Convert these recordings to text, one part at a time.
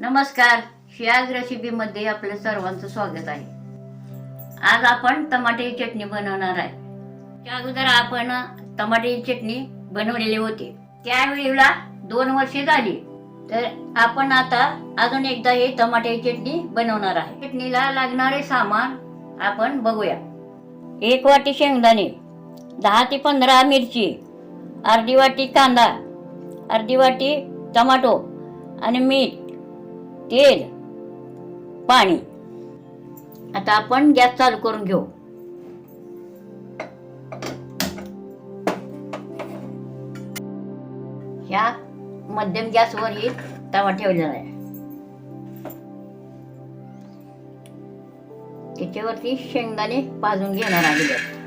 नमस्कार शियाज रेसिपीमध्ये आपलं सर्वांचं स्वागत आहे. आज आपण टमाट्याची चटणी बनवणार आहे. त्या अगोदर आपण टमाट्याची चटणी बनवलेली होती. त्यावेळेला दोन वर्षे झाली. तर आपण आता अजून एकदा हे टमाट्याची चटणी बनवणार आहे. चटणीला लागणारे सामान आपण बघूया. एक वाटी शेंगदाणे दहा ते पंधरा मिरची अर्धी वाटी कांदा अर्धी वाटी टमाटो आणि मीठ. तेल पाणी. आता आपण गॅस चालू करून घेऊ. ह्या मध्यम गॅसवर ही तवा ठेवलेला आहे. त्याच्यावरती शेंगदाणे भाजून घेणार आहे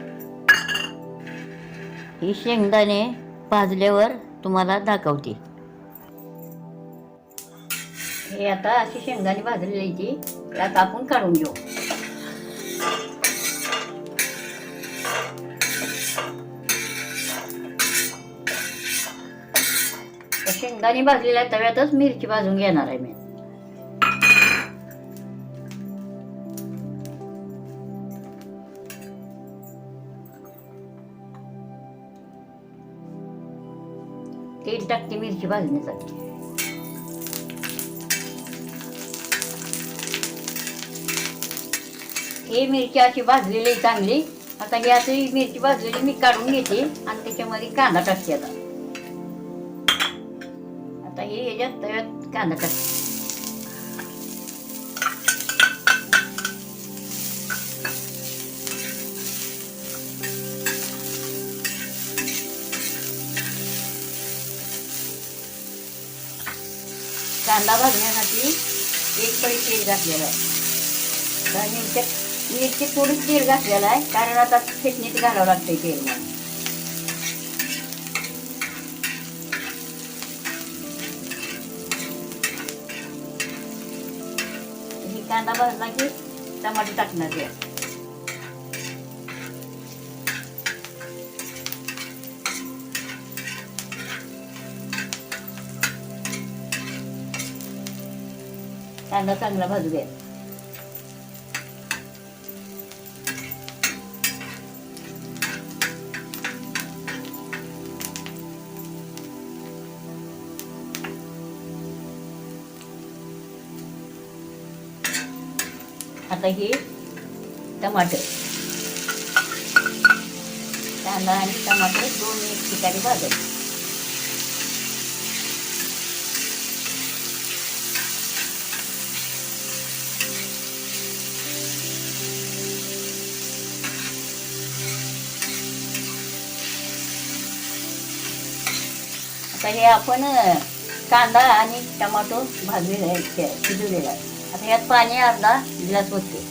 ही शेंगदाणे भाजल्यावर तुम्हाला दाखवते. हे आता अशी शेंगदाणे भाजलेली ती. त्यात आपण काढून घेऊ. शेंगदाणे भाजलेल्या तव्यातच मिरची भाजून घेणार आहे मी. तेल टाकते मिरची भाजण्यासाठी. हे मिरची अशी भाजलेली आहे चांगली. आता ही अशी मिरची भाजलेली मी काढून घेते आणि त्याच्यामध्ये कांदा टाकते आता. आता हे याच्यात तव्यात कांदा टाकते कांदा भाजण्यासाठी एक पळी तेल आहे. तर मिरची थोडीच तेल घातलेलं आहे कारण आता फेटणीत घालावं लागतंय तेल ही कांदा भाजला की टमाटे टाकणार ते कांदा चांगला भाजू आता हे टमाटर. कांदा आणि टमाटर दोन एक ठिकाणी भाजायचे. आता हे आपण कांदा आणि टमाटो भाजलेला आहे शिजवलेला आहे आता यात पाणी अर्धा ग्लास होते.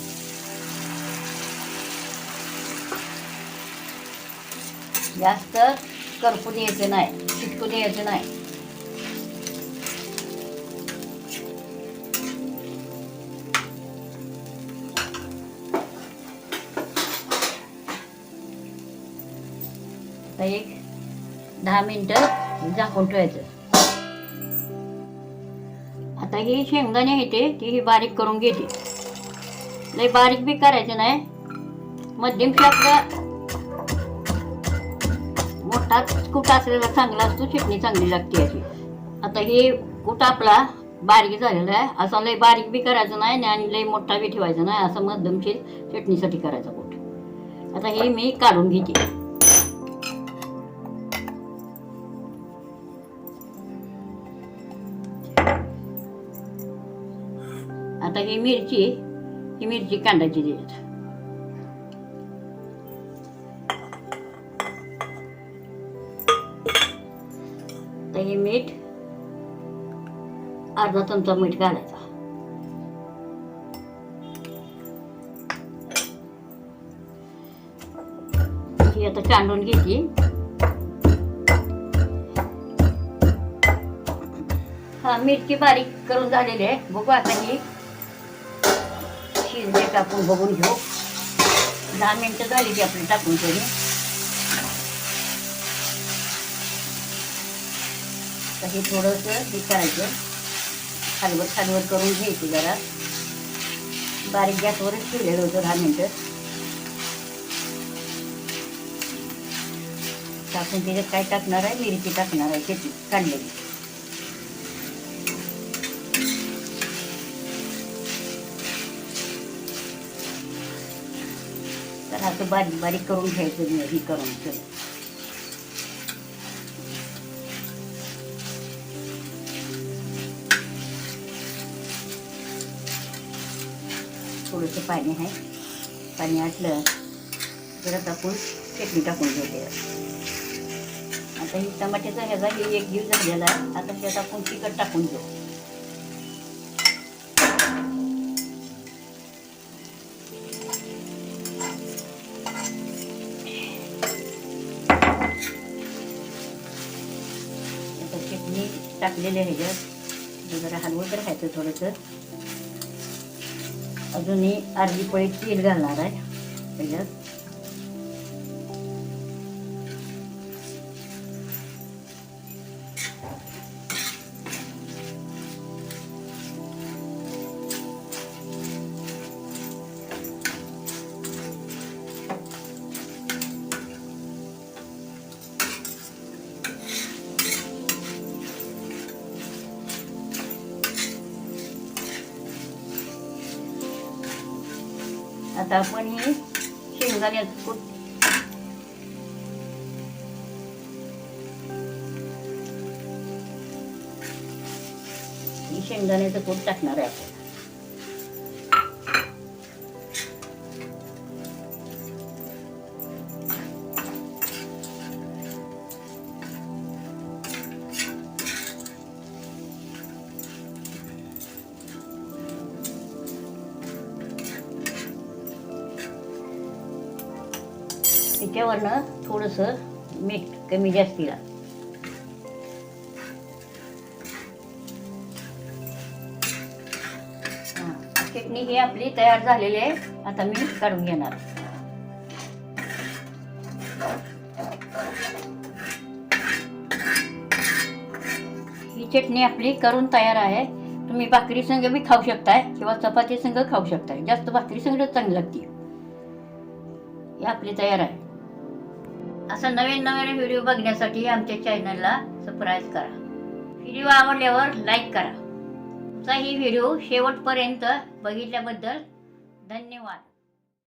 जास्त करपून यायचं नाही चिटकून यायचं नाही. एक दहा मिनटं झाकून ठेवायचं. आता ही शेंगदाणे येते ती ही बारीक करून घेते. लय बारीक बी करायचं नाही. मध्यम आपला मोठा कूट असलेला चांगला असतो चटणी चांगली लागते याची. आता हे कूट आपला बारीक झालेला आहे. असा लय बारीक बी करायचं नाही आणि लय मोठा बी ठेवायचा नाही. असं मध्यमशीर चटणीसाठी करायचा कूट. आता हे मी काढून घेते. आता ही मिरची ही मिरची कांदाची देत तर हे मीठ अर्धा चमचा मीठ घालायचा. ही आता कांडून घेतली. हा मिरची बारीक करून झालेली आहे. बघू आता ही. शिजले टाकून आपण बघून घेऊ. दहा मिनटं झाली की आपली टाकून तरी तर हे थोडंसं हे करायचं. खालवर खालवर करून घ्यायची जरा. बारीक गॅसवरच ठेवलेलं होतं दहा मिनटं. टाकून त्याच्यात काय टाकणार आहे? मिरची टाकणार आहे. त्याची काढलेली असं बारीक बारीक करून घ्यायचं हे करून सगळं. थोडंसं पाणी आहे. पाणी आटलं जरा टाकून चटणी टाकून घेते आता ही टमाट्याचा ह्याचा हे एक जीव झालेला आता त्यात आपण तिखट टाकून घेऊ टाकलेले आहे ह्याच्यात जरा हलवं तर खायचं थोडंसं. अजूनही अर्धी पळी तेल घालणार आहे. ह्याच्यात आता आपण हे शेंगदाण्याचं कूट शेंगदाण्याचं कूट टाकणार आहे आपण. त्याच्यावरनं थोडंसं मीठ कमी जास्तीला चटणी ही आपली तयार झालेली आहे. आता मी काढून घेणार. ही चटणी आपली करून तयार आहे. तुम्ही भाकरी संग बी खाऊ शकताय किंवा चपाती संग खाऊ शकताय. जास्त भाकरी संग चांगली लागते. ही आपली तयार आहे. असं नवीन नवीन व्हिडिओ बघण्यासाठी आमच्या चॅनलला सबस्क्राईब करा. व्हिडिओ आवडल्यावर लाईक करा. तुमचा ही व्हिडिओ शेवटपर्यंत बघितल्याबद्दल धन्यवाद.